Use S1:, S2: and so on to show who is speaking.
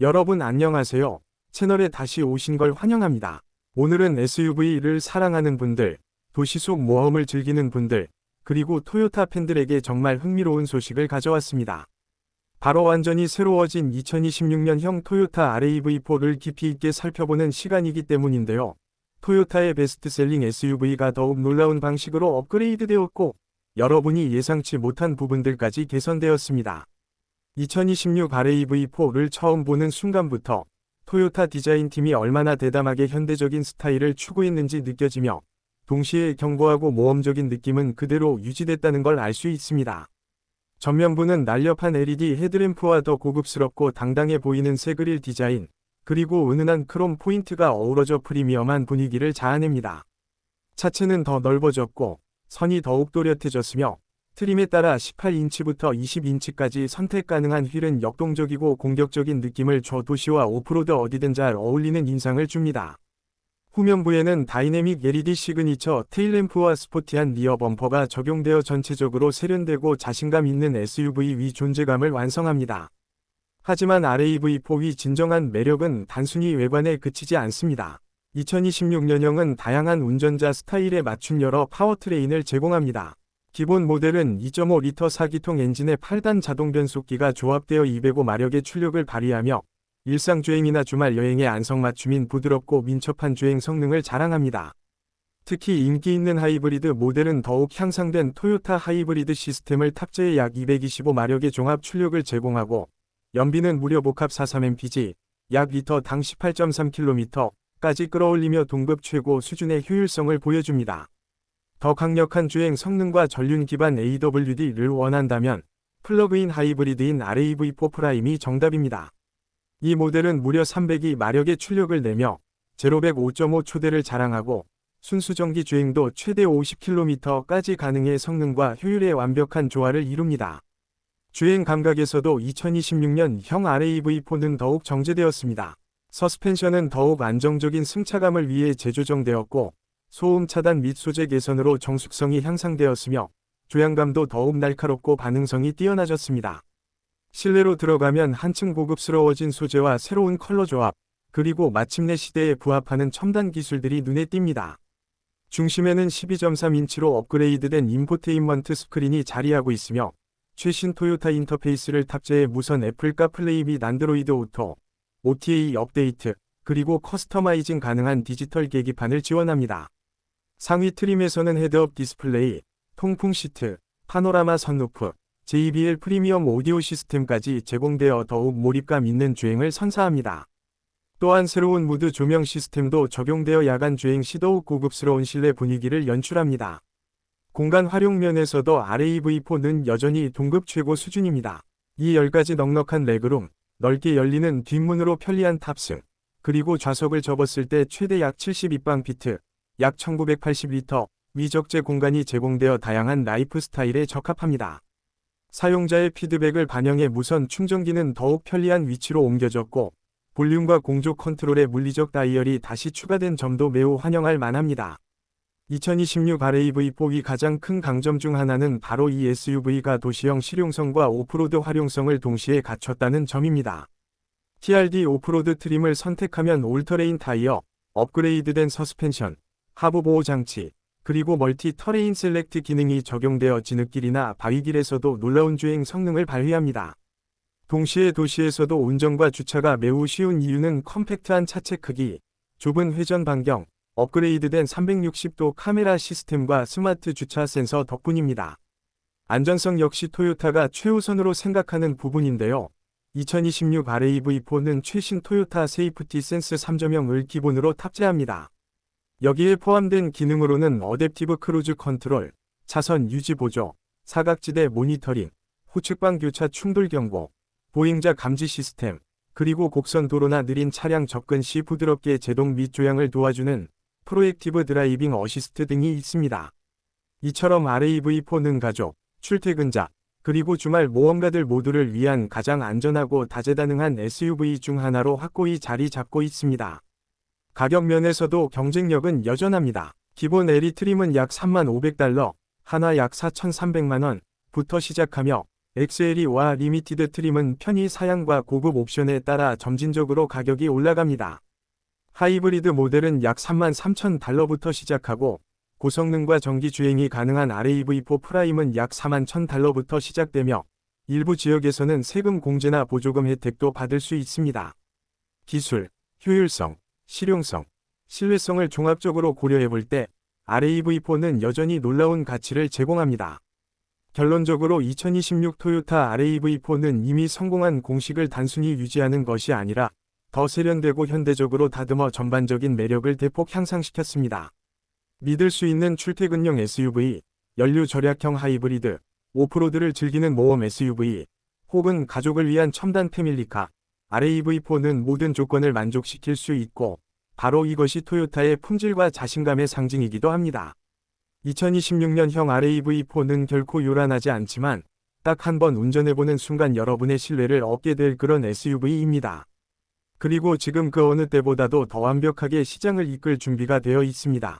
S1: 여러분 안녕하세요. 채널에 다시 오신 걸 환영합니다. 오늘은 SUV를 사랑하는 분들, 도시 속 모험을 즐기는 분들, 그리고 토요타 팬들에게 정말 흥미로운 소식을 가져왔습니다. 바로 완전히 새로워진 2026년형 토요타 RAV4를 깊이 있게 살펴보는 시간이기 때문인데요. 토요타의 베스트셀링 SUV가 더욱 놀라운 방식으로 업그레이드 되었고, 여러분이 예상치 못한 부분들까지 개선되었습니다. 2026 RAV4를 처음 보는 순간부터 토요타 디자인팀이 얼마나 대담하게 현대적인 스타일을 추구했는지 느껴지며 동시에 경고하고 모험적인 느낌은 그대로 유지됐다는 걸 알 수 있습니다. 전면부는 날렵한 LED 헤드램프와 더 고급스럽고 당당해 보이는 새그릴 디자인, 그리고 은은한 크롬 포인트가 어우러져 프리미엄한 분위기를 자아냅니다. 차체는 더 넓어졌고 선이 더욱 또렷해졌으며 트림에 따라 18인치부터 20인치까지 선택 가능한 휠은 역동적이고 공격적인 느낌을 줘 도시와 오프로드 어디든 잘 어울리는 인상을 줍니다. 후면부에는 다이내믹 LED 시그니처 테일램프와 스포티한 리어 범퍼가 적용되어 전체적으로 세련되고 자신감 있는 SUV 위 존재감을 완성합니다. 하지만 RAV4위 진정한 매력은 단순히 외관에 그치지 않습니다. 2026년형은 다양한 운전자 스타일에 맞춘 여러 파워트레인을 제공합니다. 기본 모델은 2.5리터 4기통 엔진의 8단 자동 변속기가 조합되어 205마력의 출력을 발휘하며 일상 주행이나 주말 여행에 안성맞춤인 부드럽고 민첩한 주행 성능을 자랑합니다. 특히 인기 있는 하이브리드 모델은 더욱 향상된 토요타 하이브리드 시스템을 탑재해 약 225마력의 종합 출력을 제공하고 연비는 무려 복합 43mpg, 약 리터당 18.3km까지 끌어올리며 동급 최고 수준의 효율성을 보여줍니다. 더 강력한 주행 성능과 전륜 기반 AWD를 원한다면 플러그인 하이브리드인 RAV4 프라임이 정답입니다. 이 모델은 무려 302 마력의 출력을 내며 제로백 5.5 초대를 자랑하고 순수 전기 주행도 최대 50km까지 가능해 성능과 효율의 완벽한 조화를 이룹니다. 주행 감각에서도 2026년 형 RAV4는 더욱 정제되었습니다. 서스펜션은 더욱 안정적인 승차감을 위해 재조정되었고 소음 차단 및 소재 개선으로 정숙성이 향상되었으며 조향감도 더욱 날카롭고 반응성이 뛰어나졌습니다. 실내로 들어가면 한층 고급스러워진 소재와 새로운 컬러 조합, 그리고 마침내 시대에 부합하는 첨단 기술들이 눈에 띕니다. 중심에는 12.3인치로 업그레이드된 인포테인먼트 스크린이 자리하고 있으며 최신 토요타 인터페이스를 탑재해 무선 애플 카 플레이 및 안드로이드 오토, OTA 업데이트, 그리고 커스터마이징 가능한 디지털 계기판을 지원합니다. 상위 트림에서는 헤드업 디스플레이, 통풍 시트, 파노라마 선루프, JBL 프리미엄 오디오 시스템까지 제공되어 더욱 몰입감 있는 주행을 선사합니다. 또한 새로운 무드 조명 시스템도 적용되어 야간 주행 시 더욱 고급스러운 실내 분위기를 연출합니다. 공간 활용 면에서도 RAV4는 여전히 동급 최고 수준입니다. 이 10가지 넉넉한 레그룸, 넓게 열리는 뒷문으로 편리한 탑승, 그리고 좌석을 접었을 때 최대 약 72방피트, 약 1980리터 위적재 공간이 제공되어 다양한 라이프 스타일에 적합합니다. 사용자의 피드백을 반영해 무선 충전기는 더욱 편리한 위치로 옮겨졌고 볼륨과 공조 컨트롤의 물리적 다이얼이 다시 추가된 점도 매우 환영할 만합니다. 2026 RAV4의 가장 큰 강점 중 하나는 바로 이 SUV가 도시형 실용성과 오프로드 활용성을 동시에 갖췄다는 점입니다. TRD 오프로드 트림을 선택하면 올터레인 타이어, 업그레이드된 서스펜션, 하부 보호 장치, 그리고 멀티 터레인 셀렉트 기능이 적용되어 진흙길이나 바위길에서도 놀라운 주행 성능을 발휘합니다. 동시에 도시에서도 운전과 주차가 매우 쉬운 이유는 컴팩트한 차체 크기, 좁은 회전 반경, 업그레이드된 360도 카메라 시스템과 스마트 주차 센서 덕분입니다. 안전성 역시 토요타가 최우선으로 생각하는 부분인데요. 2026 RAV4는 최신 토요타 세이프티 센스 3.0을 기본으로 탑재합니다. 여기에 포함된 기능으로는 어댑티브 크루즈 컨트롤, 차선 유지 보조, 사각지대 모니터링, 후측방 교차 충돌 경보, 보행자 감지 시스템, 그리고 곡선 도로나 느린 차량 접근 시 부드럽게 제동 및 조향을 도와주는 프로액티브 드라이빙 어시스트 등이 있습니다. 이처럼 RAV4는 가족, 출퇴근자, 그리고 주말 모험가들 모두를 위한 가장 안전하고 다재다능한 SUV 중 하나로 확고히 자리 잡고 있습니다. 가격 면에서도 경쟁력은 여전합니다. 기본 에리 트림은 약 3만 500달러, 하나 약 4,300만원 부터 시작하며 XLE와 리미티드 트림은 편의 사양과 고급 옵션에 따라 점진적으로 가격이 올라갑니다. 하이브리드 모델은 약 33,000달러부터 시작하고 고성능과 전기 주행이 가능한 RAV4 프라임은 약 41,000달러부터 시작되며 일부 지역에서는 세금 공제나 보조금 혜택도 받을 수 있습니다. 기술, 효율성, 실용성, 신뢰성을 종합적으로 고려해 볼 때 RAV4는 여전히 놀라운 가치를 제공합니다. 결론적으로 2026 토요타 RAV4는 이미 성공한 공식을 단순히 유지하는 것이 아니라 더 세련되고 현대적으로 다듬어 전반적인 매력을 대폭 향상시켰습니다. 믿을 수 있는 출퇴근용 SUV, 연료 절약형 하이브리드, 오프로드를 즐기는 모험 SUV, 혹은 가족을 위한 첨단 패밀리카, RAV4는 모든 조건을 만족시킬 수 있고, 바로 이것이 토요타의 품질과 자신감의 상징이기도 합니다. 2026년형 RAV4는 결코 요란하지 않지만, 딱 한 번 운전해보는 순간 여러분의 신뢰를 얻게 될 그런 SUV입니다. 그리고 지금 그 어느 때보다도 더 완벽하게 시장을 이끌 준비가 되어 있습니다.